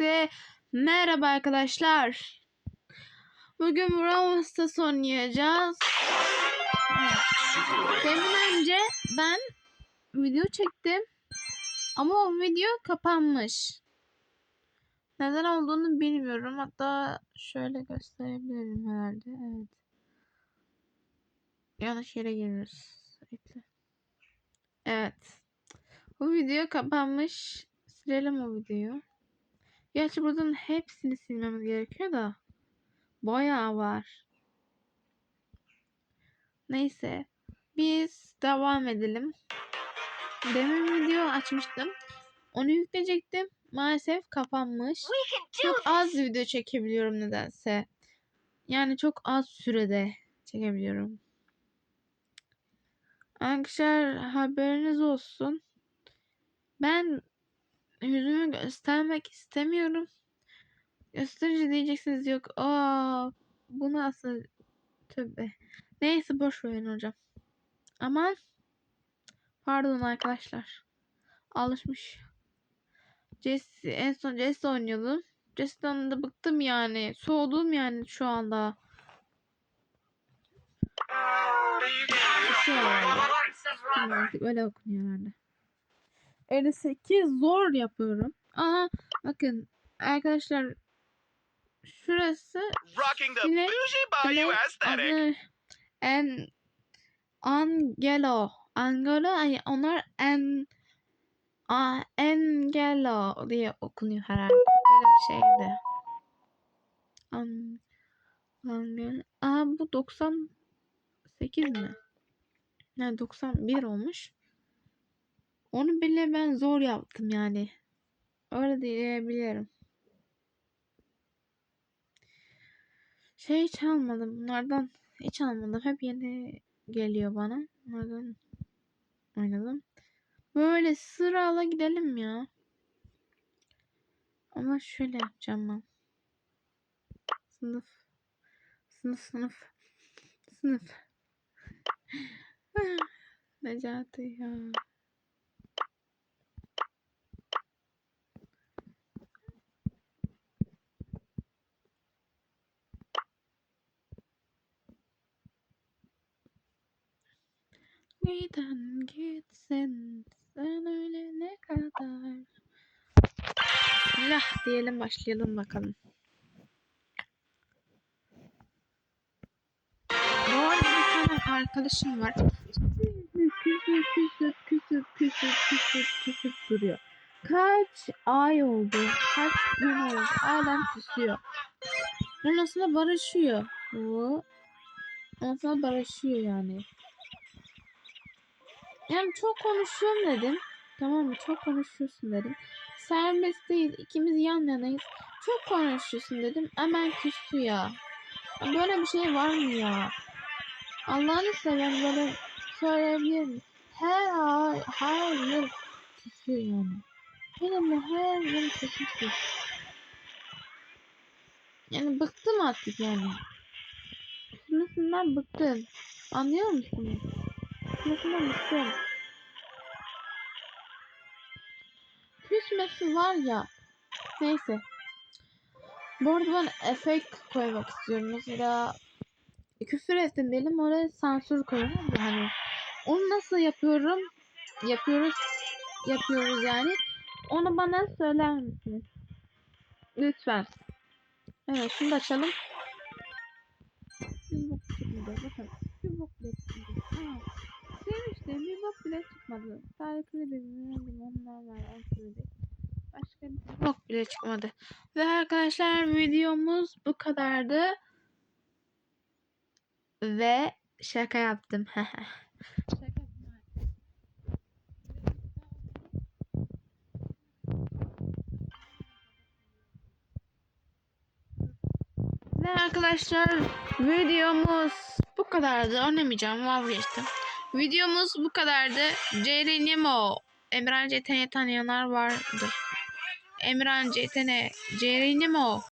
Herkese merhaba arkadaşlar. Bugün Brawl Stars oynayacağız. Demin önce ben video çektim. Ama o video kapanmış. Neden olduğunu bilmiyorum. Hatta şöyle gösterebilirim herhalde. Evet. Yanlış yere giriyoruz. Evet. Bu video kapanmış. Silelim o videoyu. Gerçi buradan hepsini silmemiz gerekiyor da. Bayağı var. Neyse. Biz devam edelim. Demin video açmıştım. Onu yükleyecektim. Maalesef kapanmış. Çok az video çekebiliyorum nedense. Yani çok az sürede çekebiliyorum. Arkadaşlar haberiniz olsun. Ben yüzümü göstermek istemiyorum. Gösterici diyeceksiniz yok. Aa, bu nasıl tövbe. Neyse boş verin hocam. Aman pardon arkadaşlar. Alışmış. Jesse en son Jesse oynuyordum. Jesse'den de bıktım yani. Soğudum yani şu anda. Herhalde. Bilmiyorum artık öyle okunuyor herhalde. 58 zor yapıyorum. Aha bakın arkadaşlar şurası Yine- adı en Angelo Angelo ay onlar en A Angelo diye okunuyor herhalde. Böyle bir şeydi. An Angelo. Aa bu 98 mi? Yani 91 olmuş. Onu bile ben zor yaptım yani. Öyle diyebilirim. Şey hiç almadım. Bunlardan hiç almadım. Hep yeni geliyor bana. Bunlardan oynadım. Böyle sırala gidelim ya. Ama şöyle yapacağım ben. Sınıf. Sınıf sınıf. Sınıf. Necati ya. Giden gitsin sen ölene kadar. Bismillah diyelim başlayalım bakalım. Bu arada bir tane arkadaşım var. Küsüp küsüp küsüp küsüp küsüp küsüp duruyor. Kaç ay oldu, kaç gün oldu hala küsüyor. Ondan sonra barışıyor. Bu. Ondan sonra barışıyor yani. Yani çok konuşuyorum dedim. Tamam mı? Çok konuşuyorsun dedim. Serbest değil. ikimiz yan yanayız. Çok konuşuyorsun dedim. Hemen küstü ya. Böyle bir şey var mı ya? Allah'ını seven böyle söyleyebilir mi? Her ay, her yıl küsüyor yani. Benimle her yıl küsüyor. Yani bıktım artık yani. Küsmesinden bıktım. Anlıyor musunuz? Küsmesinden bıktım. Küsmesi var ya. Neyse. Bu arada ben efekt koymak istiyorum. Mesela küfür ettim benim oraya sansür koyuyorum. Yani onu nasıl yapıyorum? Yapıyoruz. Yapıyoruz yani. Onu bana söyler misiniz? Lütfen. Evet da açalım. Bir bok çıkmadı. Bakın. Bir bok bile Aa, Sevmiştim. Bir bok bile çıkmadı. Sadece kredimin onlar var. Kredi. Başka bir bok bile çıkmadı. Ve arkadaşlar videomuz bu kadardı. Ve şaka yaptım. şaka. Ve arkadaşlar videomuz bu kadardı. Oynamayacağım vazgeçtim. Videomuz bu kadardı. Ceyri Nemo. Emran Ceten'i tanıyanlar vardır. Emran Ceten'e Nemo.